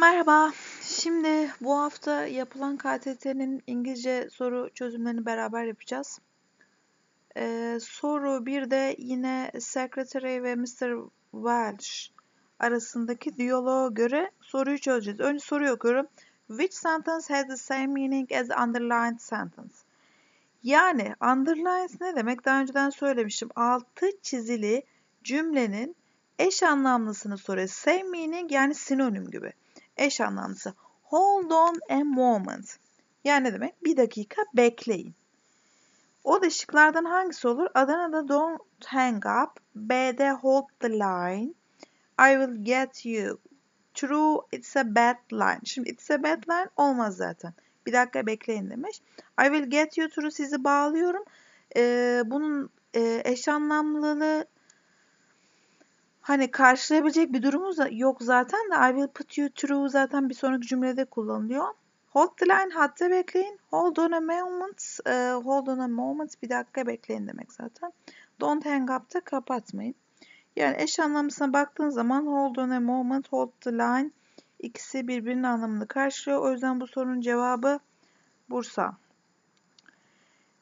Merhaba. Şimdi bu hafta yapılan KTT'nin İngilizce soru çözümlerini beraber yapacağız. Ee, soru bir de yine Secretary ve Mr. Welsh arasındaki diyaloğa göre soruyu çözeceğiz. Önce soruyu okuyorum. Which sentence has the same meaning as underlined sentence? Yani underlined ne demek? Daha önceden söylemiştim. Altı çizili cümlenin eş anlamlısını soruyor. Same meaning yani sinonim gibi eş anlamlısı. Hold on a moment. Yani ne demek? Bir dakika bekleyin. O da şıklardan hangisi olur? Adana'da don't hang up. B'de hold the line. I will get you. True it's a bad line. Şimdi it's a bad line olmaz zaten. Bir dakika bekleyin demiş. I will get you through sizi bağlıyorum. Ee, bunun e, eş anlamlılığı hani karşılayabilecek bir durumumuz yok zaten de I will put you through zaten bir sonraki cümlede kullanılıyor. Hold the line hatta bekleyin. Hold on a moment. E, hold on a moment bir dakika bekleyin demek zaten. Don't hang up da kapatmayın. Yani eş anlamlısına baktığın zaman hold on a moment, hold the line ikisi birbirinin anlamını karşılıyor. O yüzden bu sorunun cevabı Bursa.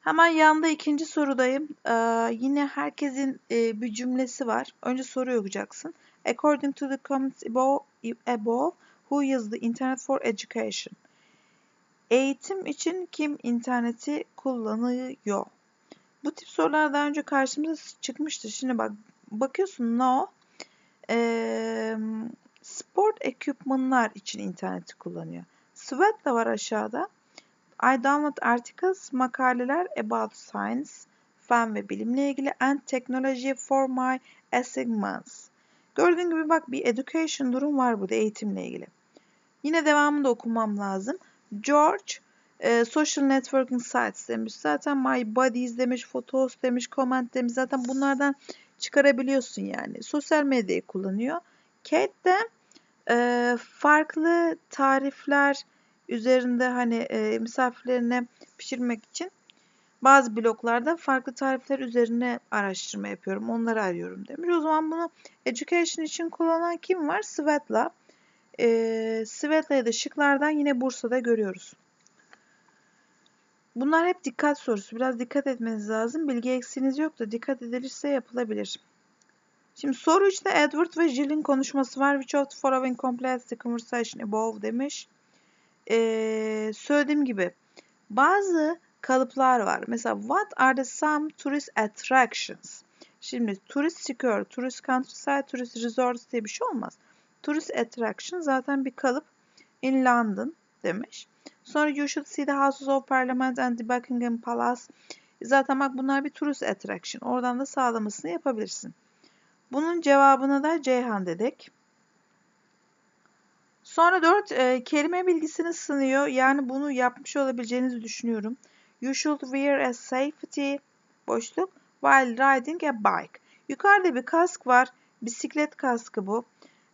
Hemen yanında ikinci sorudayım. Ee, yine herkesin e, bir cümlesi var. Önce soruyu okuyacaksın. According to the comments above, above who uses the internet for education? Eğitim için kim interneti kullanıyor? Bu tip sorular daha önce karşımıza çıkmıştı. Şimdi bak bakıyorsun no. Ee, sport ekipmanlar için interneti kullanıyor. Sweat da var aşağıda. I download articles, makaleler about science, fen ve bilimle ilgili and technology for my assignments. Gördüğün gibi bak bir education durum var burada eğitimle ilgili. Yine devamında okumam lazım. George e, social networking sites demiş. Zaten my buddies demiş, photos demiş, comment demiş. Zaten bunlardan çıkarabiliyorsun yani. Sosyal medyayı kullanıyor. Kate de e, farklı tarifler, üzerinde hani e, misafirlerine pişirmek için bazı bloklarda farklı tarifler üzerine araştırma yapıyorum. Onları arıyorum demiş. O zaman bunu education için kullanan kim var? Svetla. E, Svetla'yı da şıklardan yine Bursa'da görüyoruz. Bunlar hep dikkat sorusu. Biraz dikkat etmeniz lazım. Bilgi eksiğiniz yok da dikkat edilirse yapılabilir. Şimdi soru işte Edward ve Jill'in konuşması var. Which of the following completes the conversation above demiş e, söylediğim gibi bazı kalıplar var. Mesela what are the some tourist attractions? Şimdi tourist secure, tourist countryside, tourist resorts diye bir şey olmaz. Tourist attraction zaten bir kalıp in London demiş. Sonra you should see the Houses of Parliament and the Buckingham Palace. Zaten bak bunlar bir tourist attraction. Oradan da sağlamasını yapabilirsin. Bunun cevabını da Ceyhan dedik. Sonra 4 e, kelime bilgisini sınıyor. Yani bunu yapmış olabileceğinizi düşünüyorum. You should wear a safety boşluk while riding a bike. Yukarıda bir kask var. Bisiklet kaskı bu.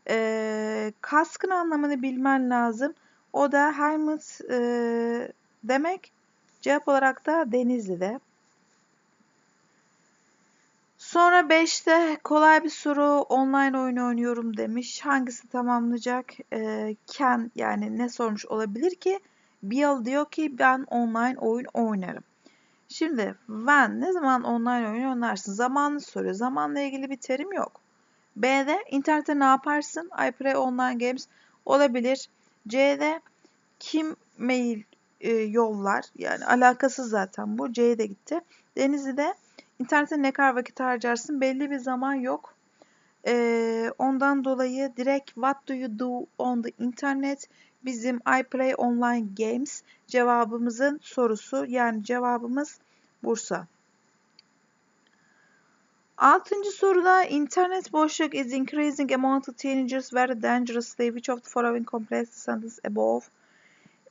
E, kaskın anlamını bilmen lazım. O da helmet e, demek. Cevap olarak da Denizli'de. Sonra 5'te kolay bir soru online oyun oynuyorum demiş. Hangisi tamamlayacak? Ee, Ken yani ne sormuş olabilir ki? Bill diyor ki ben online oyun oynarım. Şimdi when ne zaman online oyun oynarsın? Zamanını soruyor. Zamanla ilgili bir terim yok. B'de internette ne yaparsın? I play online games olabilir. C'de kim mail e, yollar? Yani alakasız zaten bu. C'ye de gitti. Denizli'de İnternette ne kadar vakit harcarsın belli bir zaman yok. Ee, ondan dolayı direkt what do you do on the internet bizim I play online games cevabımızın sorusu yani cevabımız Bursa. Altıncı soruda internet boşluk is increasing among the teenagers very dangerously which of the following complex sentence above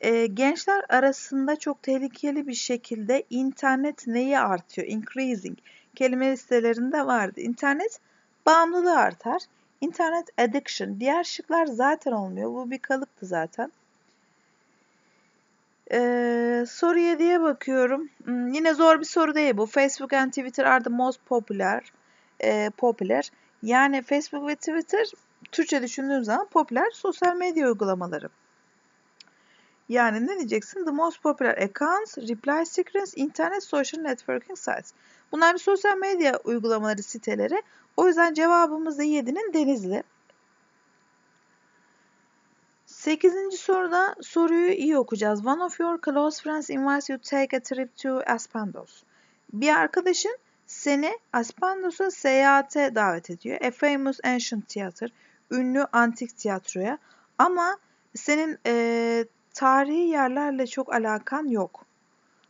e, gençler arasında çok tehlikeli bir şekilde internet neyi artıyor? Increasing kelime listelerinde vardı. İnternet bağımlılığı artar. İnternet addiction. Diğer şıklar zaten olmuyor. Bu bir kalıptı zaten. Ee, soru 7'ye bakıyorum. Hmm, yine zor bir soru değil bu. Facebook and Twitter are the most popular. E, popular. Yani Facebook ve Twitter Türkçe düşündüğün zaman popüler sosyal medya uygulamaları. Yani ne diyeceksin? The most popular accounts, reply screens, internet social networking sites. Bunlar bir sosyal medya uygulamaları siteleri. O yüzden cevabımız da 7'nin Denizli. Sekizinci soruda soruyu iyi okuyacağız. One of your close friends invites you to take a trip to Aspendos. Bir arkadaşın seni Aspendos'a seyahate davet ediyor. A famous ancient theater. Ünlü antik tiyatroya. Ama senin e, tarihi yerlerle çok alakan yok.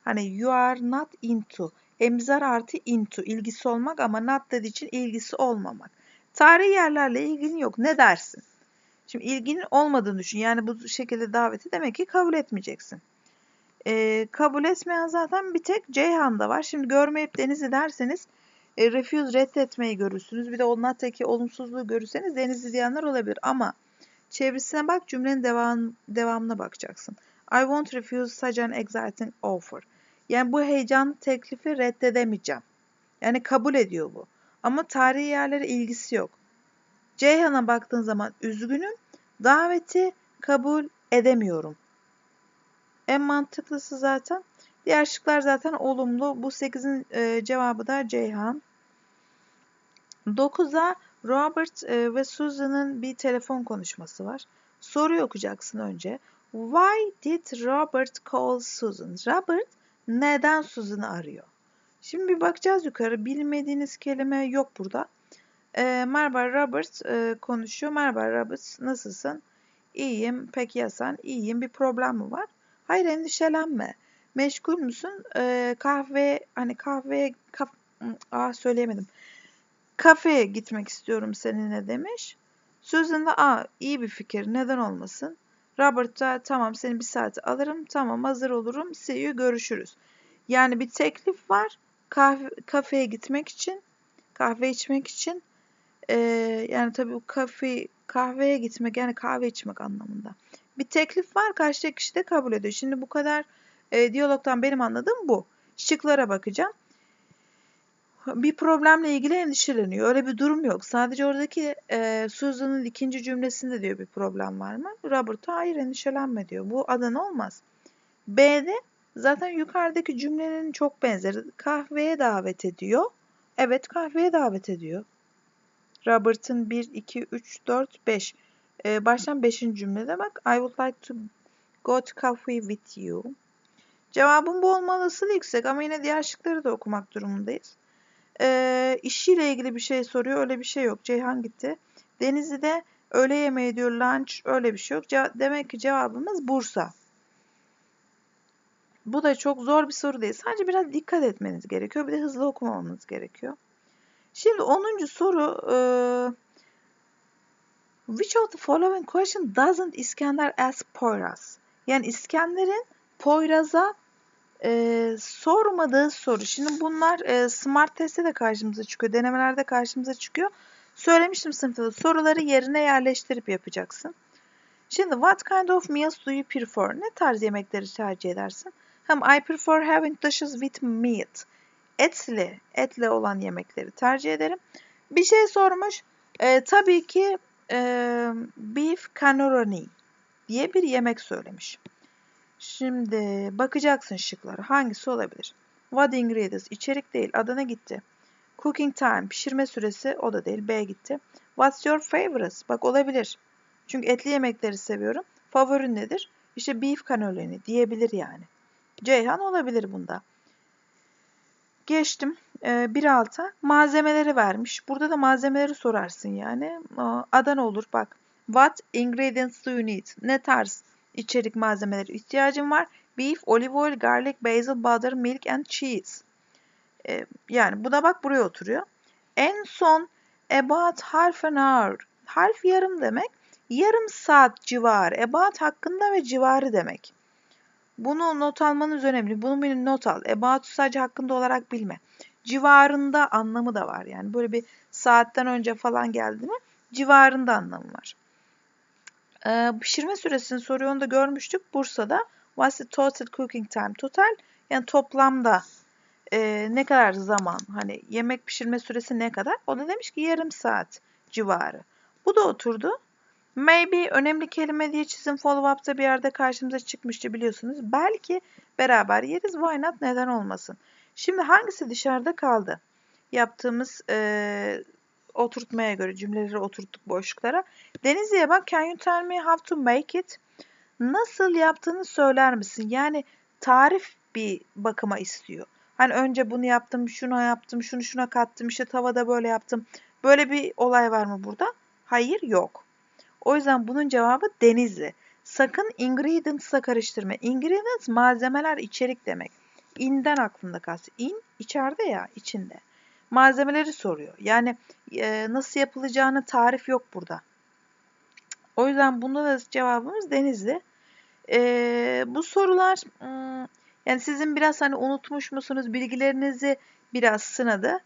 Hani you are not into. Emzar artı into. ilgisi olmak ama not dediği için ilgisi olmamak. Tarihi yerlerle ilgin yok. Ne dersin? Şimdi ilginin olmadığını düşün. Yani bu şekilde daveti demek ki kabul etmeyeceksin. Ee, kabul etmeyen zaten bir tek Ceyhan'da var. Şimdi görmeyip Denizli derseniz e, refuse reddetmeyi görürsünüz. Bir de onlardaki olumsuzluğu görürseniz Denizli diyenler olabilir. Ama çevresine bak cümlenin devam, devamına bakacaksın. I won't refuse such an exciting offer. Yani bu heyecanlı teklifi reddedemeyeceğim. Yani kabul ediyor bu. Ama tarihi yerlere ilgisi yok. Ceyhan'a baktığın zaman üzgünüm. Daveti kabul edemiyorum. En mantıklısı zaten. Diğer şıklar zaten olumlu. Bu 8'in e, cevabı da Ceyhan. 9'a Robert e, ve Susan'ın bir telefon konuşması var. Soruyu okuyacaksın önce. Why did Robert call Susan? Robert neden Susan'ı arıyor? Şimdi bir bakacağız yukarı. Bilmediğiniz kelime yok burada. E, merhaba Robert e, konuşuyor. Merhaba Robert nasılsın? İyiyim. Peki ya sen? İyiyim. Bir problem mi var? Hayır endişelenme. Meşgul müsün? E, kahve hani kahveye kaf Aa söyleyemedim. Kafeye gitmek istiyorum seninle demiş. Sözünde aa iyi bir fikir neden olmasın? Robert da tamam seni bir saat alırım tamam hazır olurum see you görüşürüz. Yani bir teklif var kahve, kafeye gitmek için kahve içmek için ee, yani tabii bu kafe kahveye gitmek yani kahve içmek anlamında. Bir teklif var karşı kişi de kabul ediyor. Şimdi bu kadar e, diyalogtan benim anladığım bu. Şıklara bakacağım. Bir problemle ilgili endişeleniyor. Öyle bir durum yok. Sadece oradaki e, Susan'ın ikinci cümlesinde diyor bir problem var mı? Robert hayır endişelenme diyor. Bu adan olmaz. B'de zaten yukarıdaki cümlenin çok benzeri. Kahveye davet ediyor. Evet kahveye davet ediyor. Robert'ın 1, 2, 3, 4, 5. Ee, baştan 5. cümlede bak. I would like to go to coffee with you. Cevabın bu olma olasılığı yüksek ama yine diğer şıkları da okumak durumundayız. Ee, işiyle ilgili bir şey soruyor. Öyle bir şey yok. Ceyhan gitti. Denizli'de öğle yemeği diyor lunch öyle bir şey yok. Ce demek ki cevabımız Bursa. Bu da çok zor bir soru değil. Sadece biraz dikkat etmeniz gerekiyor. Bir de hızlı okumamamız gerekiyor. Şimdi 10. soru e, Which of the following question doesn't İskender ask Poyraz? Yani İskender'in Poyraz'a e, sormadığı soru. Şimdi bunlar e, Smart testte de karşımıza çıkıyor. Denemelerde karşımıza çıkıyor. Söylemiştim sınıfta soruları yerine yerleştirip yapacaksın. Şimdi what kind of meals do you prefer? Ne tarz yemekleri tercih edersin? Hem I prefer having dishes with meat etli, etle olan yemekleri tercih ederim. Bir şey sormuş. E, tabii ki e, beef cannelloni diye bir yemek söylemiş. Şimdi bakacaksın şıklara. Hangisi olabilir? What ingredients? İçerik değil. Adana gitti. Cooking time. Pişirme süresi. O da değil. B gitti. What's your favorites? Bak olabilir. Çünkü etli yemekleri seviyorum. Favorin nedir? İşte beef cannelloni diyebilir yani. Ceyhan olabilir bunda. Geçtim. E, 1.6'a malzemeleri vermiş. Burada da malzemeleri sorarsın yani. Adana olur bak. What ingredients do you need? Ne tarz içerik malzemeleri ihtiyacın var? Beef, olive oil, garlic, basil, butter, milk and cheese. E, yani bu da bak buraya oturuyor. En son about half an hour. Half yarım demek. Yarım saat civarı. About hakkında ve civarı demek. Bunu not almanız önemli. Bunu bir not al. About sadece hakkında olarak bilme. Civarında anlamı da var. Yani böyle bir saatten önce falan geldi mi civarında anlamı var. Ee, pişirme süresini soruyu onu da görmüştük. Bursa'da what's the total cooking time? Total yani toplamda e, ne kadar zaman hani yemek pişirme süresi ne kadar? O da demiş ki yarım saat civarı. Bu da oturdu. Maybe önemli kelime diye çizim follow-up'ta bir yerde karşımıza çıkmıştı biliyorsunuz. Belki beraber yeriz. Why not? Neden olmasın? Şimdi hangisi dışarıda kaldı? Yaptığımız e, oturtmaya göre cümleleri oturttuk boşluklara. Denizli'ye bak. Can you tell me how to make it? Nasıl yaptığını söyler misin? Yani tarif bir bakıma istiyor. Hani önce bunu yaptım, şunu yaptım, şunu şuna kattım, işte tavada böyle yaptım. Böyle bir olay var mı burada? Hayır, yok. O yüzden bunun cevabı Denizli. Sakın ingredients'la karıştırma. Ingredients malzemeler, içerik demek. In'den aklında kalsın. In içeride ya, içinde. Malzemeleri soruyor. Yani e, nasıl yapılacağını tarif yok burada. O yüzden bunda da cevabımız Denizli. E, bu sorular yani sizin biraz hani unutmuş musunuz bilgilerinizi biraz sınadı.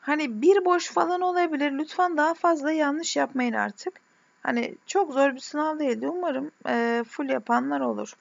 Hani bir boş falan olabilir. Lütfen daha fazla yanlış yapmayın artık. Hani çok zor bir sınav değildi. Umarım e, full yapanlar olur.